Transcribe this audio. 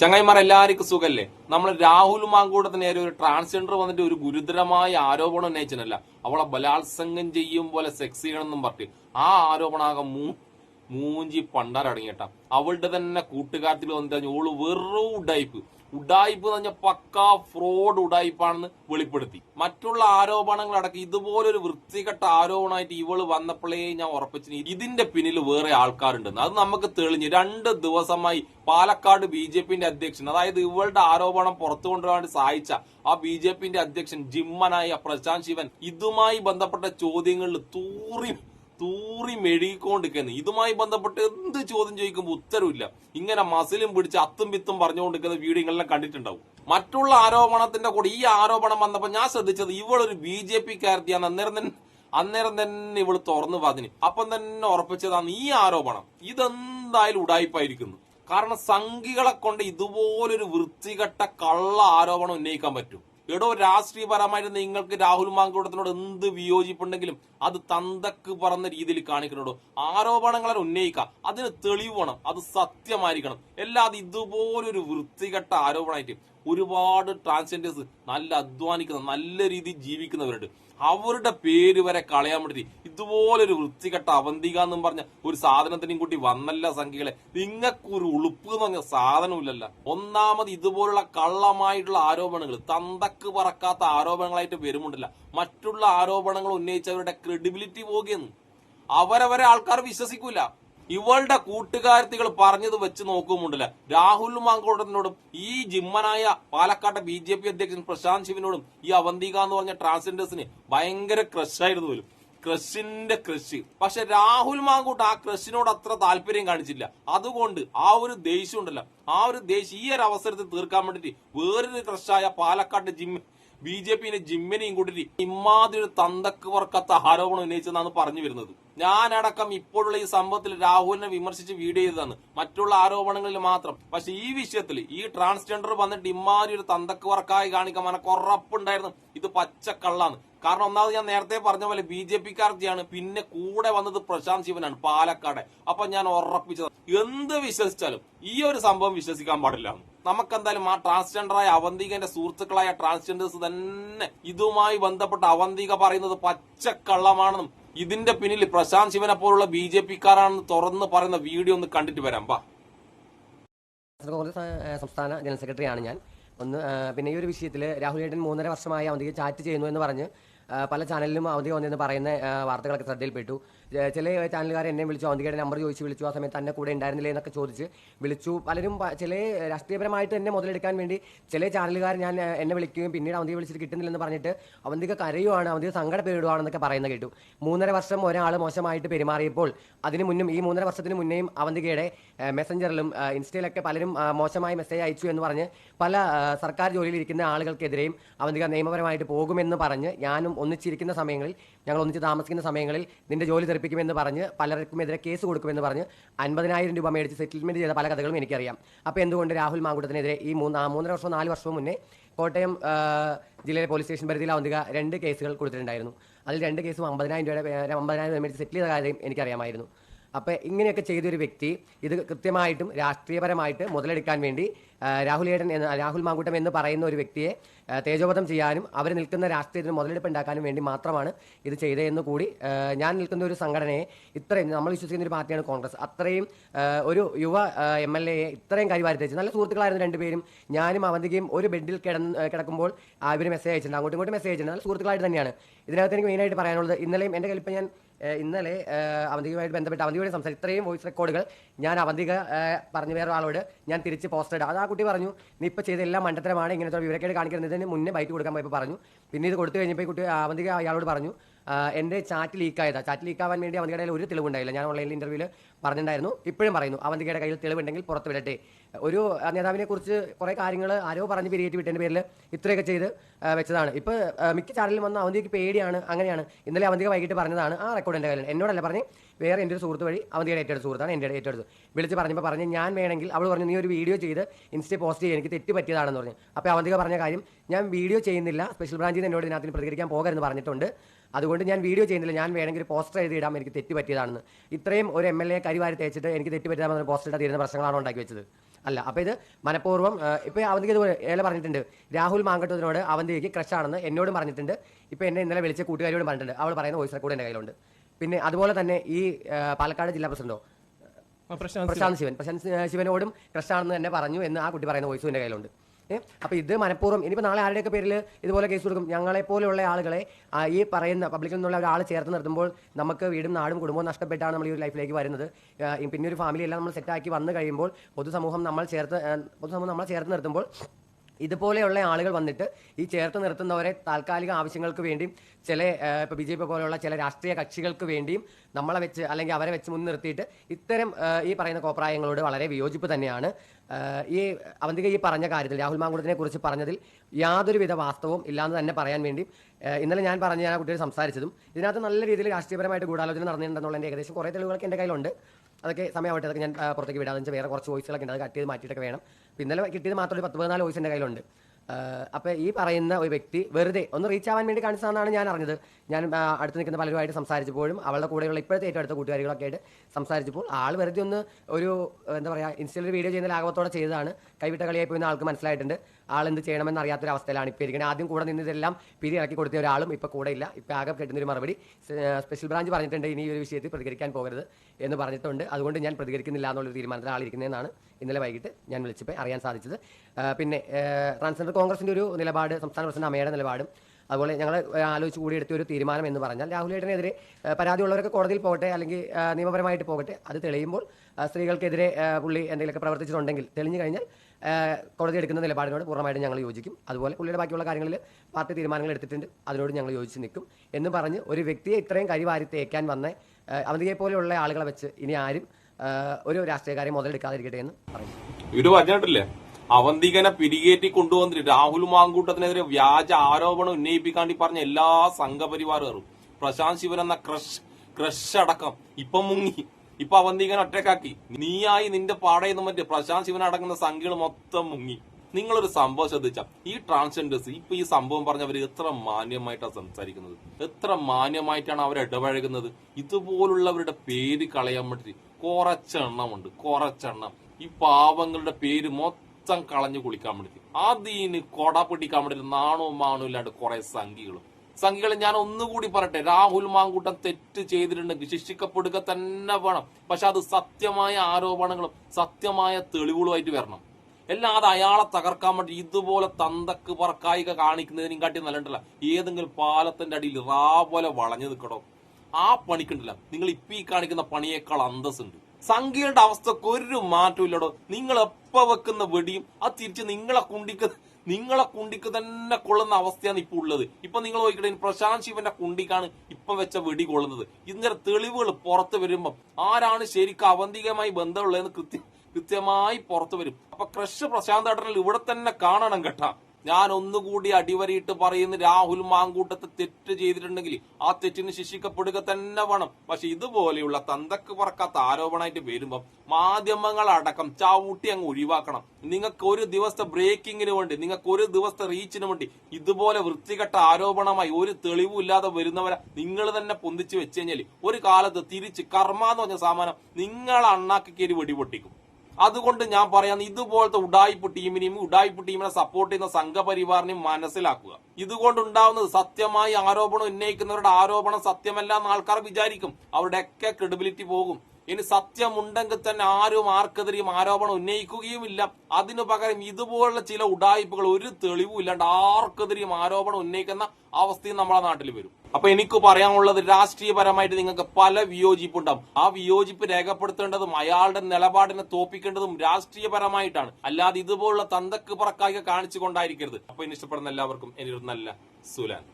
ചങ്ങായിമാർ എല്ലാവർക്കും സുഖല്ലേ? നമ്മൾ രാഹുൽ മാങ്കൂടത്തിന് നേരെ ഒരു ട്രാൻസ്ജെൻഡർ വന്നിട്ട് ഒരു ഗുരുതരമായ ആരോപണം ഉന്നയിച്ചിട്ടല്ല. അവളെ ബലാത്സംഗം ചെയ്യും പോലെ സെക്സ് ചെയ്യണമെന്നും പറഞ്ഞു ആ ആരോപണാകെ മൂ മൂഞ്ചി പണ്ടാരടങ്ങിയിട്ട. അവളുടെ തന്നെ കൂട്ടുകാരത്തിൽ വന്നിട്ട് ഓൾ വെറും ഉഡായിപ്പ് ഉഡായിപ്പ് എന്ന് പറഞ്ഞ പക്ക ഫ്രോഡ് ഉഡായിപ്പാണെന്ന് വെളിപ്പെടുത്തി. മറ്റുള്ള ആരോപണങ്ങൾ അടക്കം ഇതുപോലൊരു വൃത്തികെട്ട ആരോപണമായിട്ട് ഇവൾ വന്നപ്പോഴേ ഞാൻ ഉറപ്പിച്ചു ഇതിന്റെ പിന്നിൽ വേറെ ആൾക്കാരുണ്ടെന്ന്. അത് നമുക്ക് തെളിഞ്ഞ് രണ്ട് ദിവസമായി പാലക്കാട് ബി ജെ പിന്റെ അധ്യക്ഷൻ അതായത് ഇവളുടെ ആരോപണം പുറത്തു കൊണ്ടുവരാൻ സഹായിച്ച ആ ബി ജെ പിന്റെ അധ്യക്ഷൻ ജിമ്മനായ പ്രശാന്ത് ശിവൻ ഇതുമായി ബന്ധപ്പെട്ട ചോദ്യങ്ങളിൽ തൂറി തൂറി മെഴുകിക്കൊണ്ടിരിക്കുന്നത് ഇതുമായി ബന്ധപ്പെട്ട് എന്ത് ചോദ്യം ചോദിക്കുമ്പോൾ ഉത്തരവില്ല. ഇങ്ങനെ മസിലും പിടിച്ച് അത്തും പിത്തും പറഞ്ഞുകൊണ്ടിരിക്കുന്ന വീഡിയോകളെല്ലാം കണ്ടിട്ടുണ്ടാവും. മറ്റുള്ള ആരോപണത്തിന്റെ കൂടെ ഈ ആരോപണം വന്നപ്പോൾ ഞാൻ ശ്രദ്ധിച്ചത് ഇവളൊരു ബി ജെ പി കാരത്തിയാണ് അന്നേരം തന്നെ അന്നേരം തന്നെ ഇവൾ തുറന്നു പറഞ്ഞു അപ്പം തന്നെ ഉറപ്പിച്ചതാണ് ഈ ആരോപണം. ഇതെന്തായാലും ഉടായിപ്പായിരിക്കുന്നു. കാരണം സംഘികളെ കൊണ്ട് ഇതുപോലൊരു വൃത്തികെട്ട കള്ള ആരോപണം ഉന്നയിക്കാൻ പറ്റും. എടോ രാഷ്ട്രീയപരമായിട്ട് നിങ്ങൾക്ക് രാഹുൽ മാങ്കൂട്ടത്തിനോട് എന്ത് വിയോജിപ്പുണ്ടെങ്കിലും അത് തന്തക്ക് പറന്ന രീതിയിൽ കാണിക്കണോടോ? ആരോപണങ്ങളെ ഉന്നയിക്കുക. അതിന് തെളിവ് വേണം. അത് സത്യമായിരിക്കണം. അല്ലാതെ ഇതുപോലൊരു വൃത്തികെട്ട ആരോപണമായിട്ട് ഒരുപാട് ട്രാൻസ്ജെൻഡേഴ്സ് നല്ല അധ്വാനിക്കുന്ന നല്ല രീതിയിൽ ജീവിക്കുന്നവരുണ്ട്. അവരുടെ പേര് വരെ കളയാൻ വേണ്ടി ഇതുപോലൊരു വൃത്തികെട്ട അവന്തിക എന്നും പറഞ്ഞ ഒരു സാധനത്തിനെയും കൂട്ടി വന്നല്ല സംഖ്യകളെ. നിങ്ങൾക്കൊരു ഉളുപ്പ് എന്ന് പറഞ്ഞ സാധനമില്ലല്ല ഒന്നാമത് ഇതുപോലുള്ള കള്ളമായിട്ടുള്ള ആരോപണങ്ങൾ തന്തക്ക് പറക്കാത്ത ആരോപണങ്ങളായിട്ട് വരുമുണ്ടല്ല. മറ്റുള്ള ആരോപണങ്ങൾ ഉന്നയിച്ചവരുടെ ക്രെഡിബിലിറ്റി പോകുകയെന്ന് അവരവരെ ആൾക്കാർ വിശ്വസിക്കൂല. ഇവളുടെ കൂട്ടുകാരത്തികൾ പറഞ്ഞത് വെച്ച് നോക്കുമുണ്ടല്ല രാഹുൽ മാങ്കോടനോടും ഈ ജിമ്മനായ പാലക്കാട്ടെ ബി ജെ പി അധ്യക്ഷൻ പ്രശാന്ത് ശിവനോടും ഈ അവന്തിക എന്ന് പറഞ്ഞ ട്രാൻസ്ജെൻഡേഴ്സിന് ഭയങ്കര ക്രഷായിരുന്നു പോലും ക്രഷിന്റെ ക്രഷ്. പക്ഷെ രാഹുൽ മാങ്കൂട്ട് ആ ക്രഷിനോട് അത്ര താല്പര്യം കാണിച്ചില്ല. അതുകൊണ്ട് ആ ഒരു ദേഷ്യം ഉണ്ടല്ലോ. ആ ഒരു ദേഷ്യം ഈ ഒരു അവസരത്തിൽ തീർക്കാൻ വേണ്ടിട്ട് വേറൊരു ക്രഷായ പാലക്കാട് ജിമ്മ ബി ജെ പിന്റെ ജിമ്മിനെയും കൂട്ടിട്ട് ഇമ്മാതിരി തന്തക്ക് വർക്കാത്ത ആരോപണം ഉന്നയിച്ചെന്നാണ് പറഞ്ഞു വരുന്നത്. ഞാനടക്കം ഇപ്പോഴുള്ള ഈ സംഭവത്തിൽ രാഹുലിനെ വിമർശിച്ച് വീഡിയോ ചെയ്തതാണ്. മറ്റുള്ള ആരോപണങ്ങളിൽ മാത്രം. പക്ഷെ ഈ വിഷയത്തിൽ ഈ ട്രാൻസ്ജെൻഡർ വന്നിട്ട് ഇമാരി ഒരു തന്തക്ക് വർക്കായി കാണിക്കാൻ മനക്കുറപ്പുണ്ടായിരുന്നു ഇത് പച്ചക്കള്ളാണ്. കാരണം ഒന്നാമത് ഞാൻ നേരത്തെ പറഞ്ഞ പോലെ ബി ജെ പിക്കാർജിയാണ് പിന്നെ കൂടെ വന്നത് പ്രശാന്ത് ശിവനാണ് പാലക്കാട്. അപ്പൊ ഞാൻ ഉറപ്പിച്ചത് എന്ത് വിശ്വസിച്ചാലും ഈ ഒരു സംഭവം വിശ്വസിക്കാൻ പാടില്ല. നമുക്കെന്തായാലും ആ ട്രാൻസ്ജെൻഡറായ അവന്തികന്റെ സുഹൃത്തുക്കളായ ട്രാൻസ്ജെൻഡേഴ്സ് തന്നെ ഇതുമായി ബന്ധപ്പെട്ട അവന്തിക പറയുന്നത് പച്ചക്കള്ളമാണെന്നും ഇതിന്റെ പിന്നിൽ പ്രശാന്ത് ശിവനെ പോലുള്ള ബി ജെ പിക്കാരാണെന്ന് തുറന്ന് പറയുന്ന വീഡിയോ ഒന്ന് കണ്ടിട്ട് വരാം. വാ. സംസ്ഥാന ജനറൽ സെക്രട്ടറിയാണ് ഞാൻ. ഒന്ന് പിന്നെ ഈ ഒരു വിഷയത്തിൽ രാഹുൽ ഏട്ടൻ മൂന്നര വർഷമായി അവധിക്ക് ചാറ്റ് ചെയ്യുന്നു എന്ന് പറഞ്ഞ് പല ചാനലിലും അവധി വന്നെന്ന് പറയുന്ന വാർത്തകളൊക്കെ ശ്രദ്ധയിൽപ്പെട്ടു. ചില ചാനലുകാർ എന്നെ വിളിച്ചു അവന്തികയുടെ നമ്പർ ചോദിച്ചു വിളിച്ചു ആ സമയത്ത് തന്നെ കൂടെ ഉണ്ടായിരുന്നില്ലേ എന്നൊക്കെ ചോദിച്ച് വിളിച്ചു. പലരും ചില രാഷ്ട്രീയപരമായിട്ട് എന്നെ മുതലെടുക്കാൻ വേണ്ടി ചില ചാനലുകാർ ഞാൻ എന്നെ വിളിക്കുകയും പിന്നീട് അവന്തിക വിളിച്ചിട്ട് കിട്ടുന്നില്ലെന്ന് പറഞ്ഞിട്ട് അവന്തിക കരയുവാണ് അവന്തിക സങ്കടപ്പെടുവാണെന്നൊക്കെ പറയുന്ന കേട്ടു. മൂന്നര വർഷം ഒരാൾ മോശമായിട്ട് പെരുമാറിയപ്പോൾ അതിന് മുന്നും ഈ മൂന്നര വർഷത്തിന് മുന്നേയും അവന്തികയുടെ മെസ്സഞ്ചറിലും ഇൻസ്റ്റയിലൊക്കെ പലരും മോശമായി മെസ്സേജ് അയച്ചു എന്ന് പറഞ്ഞ് പല സർക്കാർ ജോലിയിൽ ഇരിക്കുന്ന ആളുകൾക്കെതിരെയും അവന്തിക നിയമപരമായിട്ട് പോകുമെന്ന് പറഞ്ഞ് ഞാനും ഒന്നിച്ചിരിക്കുന്ന സമയങ്ങളിൽ ഞങ്ങൾ ഒന്നിച്ച് താമസിക്കുന്ന സമയങ്ങളിൽ നിന്റെ ജോലി തെറിപ്പിക്കുമെന്ന് പറഞ്ഞ് പലർക്കും എതിരെ കേസ് കൊടുക്കുമെന്ന് പറഞ്ഞ് അൻപതിനായിരം രൂപ മേടിച്ച് സെറ്റിൽമെന്റ് ചെയ്ത പല കഥകളും എനിക്കറിയാം. അപ്പോൾ എന്തുകൊണ്ട് രാഹുൽ മാങ്കൂട്ടത്തിനെതിരെ ഈ മൂന്ന് മൂന്നര വർഷവും നാല് വർഷവും മുന്നേ കോട്ടയം ജില്ലയിലെ പോലീസ് സ്റ്റേഷൻ പരിധിയിൽ അവന്തിക രണ്ട് കേസുകൾ കൊടുത്തിട്ടുണ്ടായിരുന്നു. അതിൽ രണ്ട് കേസും അമ്പതിനായിരം രൂപയുടെ അമ്പതിനായിരം രൂപ മേടിച്ച് സെറ്റിൽ ചെയ്ത കാര്യം എനിക്കറിയാമായിരുന്നു. അപ്പോൾ ഇങ്ങനെയൊക്കെ ചെയ്തൊരു വ്യക്തി ഇത് കൃത്യമായിട്ടും രാഷ്ട്രീയപരമായിട്ട് മുതലെടുക്കാൻ വേണ്ടി രാഹുൽ ഏടൻ എന്ന രാഹുൽ മാങ്കൂട്ടം എന്ന് പറയുന്ന ഒരു വ്യക്തിയെ തേജോപഥം ചെയ്യാനും അവർ നിൽക്കുന്ന രാഷ്ട്രീയത്തിന് മുതലെടുപ്പ് ഉണ്ടാക്കാനും വേണ്ടി മാത്രമാണ് ഇത് ചെയ്തതെന്ന് കൂടി ഞാൻ നിൽക്കുന്ന ഒരു സംഘടനയെ ഇത്രയും നമ്മൾ വിശ്വസിക്കുന്ന ഒരു പാർട്ടിയാണ് കോൺഗ്രസ്. അത്രയും ഒരു യുവ എം എൽ എയെ ഇത്രയും കരിവാരി തേച്ച്. നല്ല സുഹൃത്തുക്കളായിരുന്നു രണ്ടുപേരും. ഞാനും അവന്തികയും ഒരു ബെഡിൽ കിടന്ന് കിടക്കുമ്പോൾ ഇവർ മെസ്സേജ് അയച്ചിട്ടുണ്ട് അങ്ങോട്ടും ഇങ്ങോട്ടും മെസ്സേജ് അയച്ചിട്ടുണ്ട് നല്ല സുഹൃത്തുക്കളായിട്ട് തന്നെയാണ്. ഇതിനകത്ത് എനിക്ക് മെയിനായിട്ട് പറയാനുള്ളത് ഇന്നലെയും എന്റെ കയ്യിൽ ഞാൻ ഇന്നലെ അവന്തികയുമായിട്ട് ബന്ധപ്പെട്ട് അവന്തികയോട് സംസാരിച്ചു ഇത്രയും വോയിസ് റെക്കോർഡുകൾ ഞാൻ അവന്തിക പറഞ്ഞു വേറെ ആളോട് ഞാൻ തിരിച്ച് പോസ്റ്റ് ഇടാം അത് ആ കുട്ടി പറഞ്ഞു നീ ഇപ്പോൾ ചെയ്ത എല്ലാം മണ്ടത്തരമാണ് ഇങ്ങനത്തെ വിവരക്കേട് കാണിക്കുന്നതിന് മുന്നേ ബൈറ്റ് കൊടുക്കാൻ പോയപ്പോൾ പറഞ്ഞു. പിന്നെ ഇത് കൊടുത്തു കഴിഞ്ഞപ്പോൾ കുട്ടി അവന്തിക അയാളോട് പറഞ്ഞു എന്റെ ചാറ്റ് ലീക്കായതാണ് ചാറ്റ് ലീക്കാവാൻ വേണ്ടി അവന്റെ കടയിൽ ഒരു തെളിവുണ്ടായില്ല. ഞാൻ ഓൺലൈനിൽ ഇന്റർവ്യൂവിൽ പറഞ്ഞിട്ടുണ്ടായിരുന്നു. ഇപ്പോഴും പറയുന്നു അവന്തികയുടെ കയ്യിൽ തെളിവുണ്ടെങ്കിൽ പുറത്ത് വിടട്ടെ. ഒരു നേതാവിനെ കുറിച്ച് കുറേ കാര്യങ്ങൾ ആരോ പറഞ്ഞ് പിരിയേറ്റ് വിട്ടതിന്റെ പേരിൽ ഇത്രയൊക്കെ ചെയ്ത് വെച്ചതാണ്. ഇപ്പോൾ മിക്ക ചാനലിലും വന്ന അവന്തിക്ക് പേടിയാണ് അങ്ങനെയാണ്. ഇന്നലെ അവന്തിക വൈകിട്ട് പറഞ്ഞതാണ് ആ റെക്കോർഡ് എന്റെ കയ്യിൽ എന്നോടല്ല പറഞ്ഞ് വേറെ എന്റെ ഒരു സുഹൃത്ത് വഴി അവന്തിയുടെ ഏറ്റെടുത്ത സുഹൃത്താണ് എന്റെ ഏറ്റെടുത്ത് വിളിച്ച് പറഞ്ഞപ്പോൾ പറഞ്ഞ് ഞാൻ വേണമെങ്കിൽ അവൾ പറഞ്ഞു നീ ഒരു വീഡിയോ ചെയ്ത് ഇൻസ്റ്റ പോസ്റ്റ് ചെയ്യുക എനിക്ക് തെറ്റ് പറ്റിയതാണെന്ന് പറഞ്ഞു. അപ്പോൾ അവന്തിക പറഞ്ഞ കാര്യം ഞാൻ വീഡിയോ ചെയ്യുന്നില്ല സ്പെഷ്യൽ ബ്രാഞ്ചിൽ നിന്ന് എന്നോട് ഇതിനകത്ത് പ്രതികരിക്കാൻ പോകരുതെന്ന് പറഞ്ഞിട്ടുണ്ട്. അതുകൊണ്ട് ഞാൻ വീഡിയോ ചെയ്യുന്നില്ല. ഞാൻ വേണമെങ്കിൽ പോസ്റ്റർ എഴുതി ഇടാം. എനിക്ക് തെറ്റ് പറ്റിയതാണെന്ന്. ഇത്രയും ഒരു എം എൽ എ കരിവാരി തേച്ചിട്ട് എനിക്ക് തെറ്റ് പറ്റാമെന്ന് പോസ്റ്റർ ഇട്ടാൽ തീരുന്ന പ്രശ്നങ്ങളാണ് ഉണ്ടാക്കി വെച്ചത്? അല്ല. അപ്പോൾ ഇത് മനഃപൂർവം ഇപ്പോൾ അവന്തിക്ക് ഇതുപോലെ ഏല പറഞ്ഞിട്ടുണ്ട്. രാഹുൽ മാങ്കട്ടത്തിനോട് അവന്തിക്ക് ക്രഷ് ആണെന്ന് എന്നോടും പറഞ്ഞിട്ടുണ്ട്. ഇപ്പോൾ എന്നെ ഇന്നലെ വിളിച്ച കൂട്ടുകാരിയോടും പറഞ്ഞിട്ടുണ്ട്. അവൾ പറയുന്ന വോയിസ് റെക്കോർഡ് എന്റെ കയ്യിലുണ്ട്. പിന്നെ അതുപോലെ തന്നെ ഈ പാലക്കാട് ജില്ലാ പ്രസിഡന്റോ പ്രശാന്ത് ശിവൻ. പ്രശാന്ത് ശിവനോടും ക്രഷാണെന്ന് തന്നെ പറഞ്ഞു എന്ന് ആ കുട്ടി പറയുന്ന വോയിസും എന്റെ കയ്യിലുണ്ട്. അപ്പോൾ ഇത് മനഃപൂർവം ഇനിയിപ്പോൾ നാളെ ആരുടെയൊക്കെ പേരിൽ ഇതുപോലെ കേസ് കൊടുക്കും? ഞങ്ങളെ പോലെയുള്ള ആളുകളെ ഈ പറയുന്ന പബ്ലിക്കിൽ നിന്നുള്ള ഒരാൾ ചേർത്ത് നിർത്തുമ്പോൾ നമുക്ക് വീടും നാടും കുടുംബവും നഷ്ടപ്പെട്ടാണ് നമ്മൾ ഈ ഒരു ലൈഫിലേക്ക് വരുന്നത്. പിന്നെ ഒരു ഫാമിലി എല്ലാം നമ്മൾ സെറ്റാക്കി വന്നു കഴിയുമ്പോൾ പൊതുസമൂഹം നമ്മൾ ചേർത്ത് പൊതുസമൂഹം നമ്മൾ ചേർത്ത് നിർത്തുമ്പോൾ ഇതുപോലെയുള്ള ആളുകൾ വന്നിട്ട് ഈ ചേർത്ത് നിർത്തുന്നവരെ താൽക്കാലിക ആവശ്യങ്ങൾക്ക് വേണ്ടിയും ചില ഇപ്പോൾ ബി ജെ പി പോലെയുള്ള ചില രാഷ്ട്രീയ കക്ഷികൾക്ക് വേണ്ടിയും നമ്മളെ വെച്ച് അല്ലെങ്കിൽ അവരെ വെച്ച് മുൻനിർത്തിയിട്ട് ഇത്തരം ഈ പറയുന്ന കോപ്രായങ്ങളോട് വളരെ വിയോജിപ്പ് തന്നെയാണ്. ഈ അവന്തിക ഈ പറഞ്ഞ കാര്യത്തിൽ രാഹുൽ മാങ്കുളത്തിനെ കുറിച്ച് പറഞ്ഞതിൽ യാതൊരുവിധ വാസ്തവവും ഇല്ലാന്ന് തന്നെ പറയാൻ വേണ്ടി ഇന്നലെ ഞാൻ പറഞ്ഞ ഞാൻ ആ കുട്ടിയോട് സംസാരിച്ചതും ഇതിനകത്ത് നല്ല രീതിയിൽ രാഷ്ട്രീയപരമായിട്ട് ഗൂഢാലോചന നടന്നിട്ടുണ്ടെന്നുള്ള ഏകദേശം കുറേ തെളിവുകളൊക്കെ എന്റെ കയ്യിലുണ്ട്. അതൊക്കെ സമയമാവട്ടെ അതൊക്കെ ഞാൻ പുറത്തേക്ക് വിടാതെ വെച്ചാൽ വേറെ കുറച്ച് വോയിസുകളൊക്കെ ഉണ്ട് അത് കട്ട് ചെയ്ത് മാറ്റിയിട്ടൊക്കെ വേണം. ഇന്നലെ കിട്ടിയത് മാത്രം ഒരു പത്ത് പതിനാല് വോയിസ് എന്റെ കയ്യിലുണ്ട്. അപ്പോൾ ഈ പറയുന്ന ഒരു വ്യക്തി വെറുതെ ഒന്ന് റീച്ച് ആവാൻ വേണ്ടി കാണിച്ചതാണെന്നാണ് ഞാൻ അറിഞ്ഞത്. ഞാൻ അടുത്ത് നിൽക്കുന്ന പലരുമായിട്ട് സംസാരിച്ചപ്പോഴും അവളുടെ കൂടെയുള്ള ഇപ്പോഴത്തെ ഏറ്റവും അടുത്ത കൂട്ടുകാരികളൊക്കെ ആയിട്ട് സംസാരിച്ചപ്പോൾ ആൾ വെറുതെ ഒന്ന് ഒരു എന്താ പറയുക ഇൻസ്റ്റയിൽ വീഡിയോ ചെയ്യുന്ന ലാഘവത്തോടെ ചെയ്തതാണ്. കൈവിട്ട കളിയായി പോയി ആൾക്ക് മനസ്സിലായിട്ടുണ്ട്. ആൾ എന്ത് ചെയ്യണമെന്ന് അറിയാത്തൊരവസ്ഥയിലാണ് ഇപ്പോൾ ഇരിക്കുന്നത് ആദ്യം കൂടെ നിന്ന് ഇതെല്ലാം പിരി ഇറക്കി കൊടുത്ത ഒരാളും ഇപ്പോൾ കൂടെ ഇല്ല. ഇപ്പോൾ ആകെ കിട്ടുന്നൊരു മറുപടി സ്പെഷ്യൽ ബ്രാഞ്ച് പറഞ്ഞിട്ടുണ്ട്. ഇനി ഈ ഒരു വിഷയത്തിൽ പ്രതികരിക്കാൻ പോകരുത് എന്ന് പറഞ്ഞിട്ടുണ്ട്. അതുകൊണ്ട് ഞാൻ പ്രതികരിക്കുന്നില്ല എന്നുള്ളൊരു തീരുമാനത്തിൽ ആളിരിക്കുന്നതെന്നാണ് ഇന്നലെ വൈകിട്ട് ഞാൻ വിളിച്ചപ്പോൾ അറിയാൻ സാധിച്ചത്. പിന്നെ ട്രാൻസ്ജെൻഡർ കോൺഗ്രസിന്റെ ഒരു നിലപാട് സംസ്ഥാന പ്രസിഡന്റ് അമ്മയുടെ നിലപാടും അതുപോലെ ഞങ്ങൾ ആലോചിച്ച് കൂടി എടുത്ത ഒരു തീരുമാനം എന്ന് പറഞ്ഞാൽ രാഹുൽ ഏട്ടനെതിരെ പരാതിയുള്ളവരൊക്കെ കോടതിയിൽ പോകട്ടെ അല്ലെങ്കിൽ നിയമപരമായിട്ട് പോകട്ടെ അത് തെളിയുമ്പോൾ സ്ത്രീകൾക്കെതിരെ പുള്ളി എന്തെങ്കിലുമൊക്കെ പ്രവർത്തിച്ചിട്ടുണ്ടെങ്കിൽ തെളിഞ്ഞു കഴിഞ്ഞാൽ കോടതി എടുക്കുന്ന നിലപാടിനോട് പൂർണമായിട്ടും ഞങ്ങൾ യോജിക്കും. അതുപോലെ പുള്ളിയുടെ ബാക്കിയുള്ള കാര്യങ്ങളിൽ പാർട്ടി തീരുമാനങ്ങൾ എടുത്തിട്ടുണ്ട്. അതിനോട് ഞങ്ങൾ യോജിച്ച് നിൽക്കും എന്ന് പറഞ്ഞ് ഒരു വ്യക്തിയെ ഇത്രയും കരിവാരി തേക്കാൻ വന്ന അവധിയെ പോലെയുള്ള ആളുകളെ വെച്ച് ഇനി ആരും ഒരു രാഷ്ട്രീയക്കാരെ മുതലെടുക്കാതിരിക്കട്ടെ എന്ന് പറയും അവന്തികനെ പിരികേറ്റി കൊണ്ടുവന്നിട്ട് രാഹുൽ മാങ്കൂട്ടത്തിനെതിരെ വ്യാജ ആരോപണം ഉന്നയിപ്പിക്കാണ്ടി പറഞ്ഞ എല്ലാ സംഘപരിവാറുകാരും പ്രശാന്ത് ശിവൻ എന്ന ക്രഷ് ക്രഷ് അടക്കം ഇപ്പം മുങ്ങി. ഇപ്പൊ അവന്തികനെ ഒറ്റക്കാക്കി. നീയായി നിന്റെ പാടയെന്ന് മറ്റേ പ്രശാന്ത് ശിവൻ അടങ്ങുന്ന സംഖ്യകൾ മൊത്തം മുങ്ങി. നിങ്ങളൊരു സംഭവം ശ്രദ്ധിച്ച. ഈ ട്രാൻസ്ജെൻഡേഴ്സ് ഇപ്പൊ ഈ സംഭവം പറഞ്ഞവർ എത്ര മാന്യമായിട്ടാണ് സംസാരിക്കുന്നത്? എത്ര മാന്യമായിട്ടാണ് അവർ ഇടപഴകുന്നത്? ഇതുപോലുള്ളവരുടെ പേര് കളയാൻ വേണ്ടി കുറച്ചെണ്ണമുണ്ട്. കുറച്ചെണ്ണം. ഈ പാവങ്ങളുടെ പേര് മൊത്തം കളഞ്ഞു കുളിക്കാൻ വേണ്ടി അതിന് കൊട പിടിക്കാൻ വേണ്ടി നാണോ മാണോ ഇല്ലാണ്ട് കുറെ സംഖികളും സംഖ്യകൾ ഞാൻ ഒന്നുകൂടി പറയട്ടെ രാഹുൽ മാങ്കൂട്ടം തെറ്റ് ചെയ്തിട്ടുണ്ടെങ്കിൽ ശിക്ഷിക്കപ്പെടുക തന്നെ വേണം. പക്ഷെ അത് സത്യമായ ആരോപണങ്ങളും സത്യമായ തെളിവുകളുമായിട്ട് വരണം. എല്ലാം അത് അയാളെ തകർക്കാൻ വേണ്ടി ഇതുപോലെ തന്തക്ക് പറക്കായിക കാണിക്കുന്നതിനും കാട്ടി നല്ലണ്ടല്ല ഏതെങ്കിലും പാലത്തിന്റെ അടിയിൽ റാ പോലെ വളഞ്ഞു നിൽക്കണോ? ആ പണിക്കുണ്ടല്ല. നിങ്ങൾ ഇപ്പൊ ഈ കാണിക്കുന്ന പണിയേക്കാൾ അന്തസ്സുണ്ട്. സംഖ്യയുടെ അവസ്ഥക്ക് ഒരു മാറ്റമില്ലടോ നിങ്ങൾ എപ്പ വെക്കുന്ന വെടിയും അത് തിരിച്ച് നിങ്ങളെ കുണ്ടിക്ക് നിങ്ങളെ കുണ്ടിക്ക് തന്നെ കൊള്ളുന്ന അവസ്ഥയാണ് ഇപ്പൊ ഉള്ളത്. ഇപ്പൊ നിങ്ങൾ നോക്കിയിട്ട് പ്രശാന്ത് ശിവന്റെ കുണ്ടിക്കാണ് ഇപ്പൊ വെച്ച വെടി കൊള്ളുന്നത്. ഇങ്ങനെ തെളിവുകൾ പുറത്ത് വരുമ്പം ആരാണ് ശരിക്കും അവന്തികമായി ബന്ധമുള്ളതെന്ന് കൃത്യ കൃത്യമായി പുറത്തു വരും. അപ്പൊ ക്രഷ് പ്രശാന്ത് ഇവിടെ തന്നെ കാണണം കേട്ടാ. ഞാൻ ഒന്നുകൂടി അടിവരയിട്ട് പറയുന്ന രാഹുൽ മാങ്കൂട്ടത്തെ തെറ്റ് ചെയ്തിട്ടുണ്ടെങ്കിൽ ആ തെറ്റിന് ശിക്ഷിക്കപ്പെടുക തന്നെ വേണം. പക്ഷെ ഇതുപോലെയുള്ള തന്തക്ക് പറക്കാത്ത ആരോപണമായിട്ട് വരുമ്പം മാധ്യമങ്ങൾ അടക്കം ചാവൂട്ടി അങ്ങ് ഒഴിവാക്കണം. നിങ്ങൾക്ക് ഒരു ദിവസത്തെ ബ്രേക്കിങ്ങിന് വേണ്ടി നിങ്ങൾക്ക് ഒരു ദിവസത്തെ റീച്ചിന് വേണ്ടി ഇതുപോലെ വൃത്തികെട്ട ആരോപണമായി ഒരു തെളിവുമില്ലാതെ വരുന്നവരെ നിങ്ങൾ തന്നെ പൊന്തിച്ചു വെച്ച് കഴിഞ്ഞാൽ ഒരു കാലത്ത് തിരിച്ച് കർമ്മ എന്ന് പറഞ്ഞ സാമാനം നിങ്ങൾ അണ്ണാക്കി കയറി വെടിപൊട്ടിക്കും. അതുകൊണ്ട് ഞാൻ പറയാൻ ഇതുപോലത്തെ ഉഡായിപ്പ് ടീമിനെയും ഉഡായിപ്പ് ടീമിനെ സപ്പോർട്ട് ചെയ്യുന്ന സംഘപരിവാറിനെയും മനസ്സിലാക്കുക. ഇതുകൊണ്ടുണ്ടാവുന്നത് സത്യമായി ആരോപണം ഉന്നയിക്കുന്നവരുടെ ആരോപണം സത്യമല്ല എന്ന് ആൾക്കാർ വിചാരിക്കും. അവരുടെയൊക്കെ ക്രെഡിബിലിറ്റി പോകും. ഇനി സത്യമുണ്ടെങ്കിൽ തന്നെ ആരും ആർക്കെതിരെയും ആരോപണം ഉന്നയിക്കുകയുമില്ല. അതിനു പകരം ഇതുപോലുള്ള ചില ഉടായ്പകൾ ഒരു തെളിവും ഇല്ലാണ്ട് ആർക്കെതിരെയും ആരോപണം ഉന്നയിക്കുന്ന അവസ്ഥയും നമ്മളെ നാട്ടിൽ വരും. അപ്പൊ എനിക്ക് പറയാനുള്ളത് രാഷ്ട്രീയപരമായിട്ട് നിങ്ങൾക്ക് പല വിയോജിപ്പുണ്ടാവും. ആ വിയോജിപ്പ് രേഖപ്പെടുത്തേണ്ടതും അയാളുടെ നിലപാടിനെ തോപ്പിക്കേണ്ടതും രാഷ്ട്രീയപരമായിട്ടാണ്. അല്ലാതെ ഇതുപോലുള്ള തന്തക്ക് പറക്കായിക കാണിച്ചു കൊണ്ടായിരിക്കരുത്. അപ്പൊ ഇനി ഇഷ്ടപ്പെടുന്ന എല്ലാവർക്കും എനിക്കൊരു നല്ല സുലാൻ.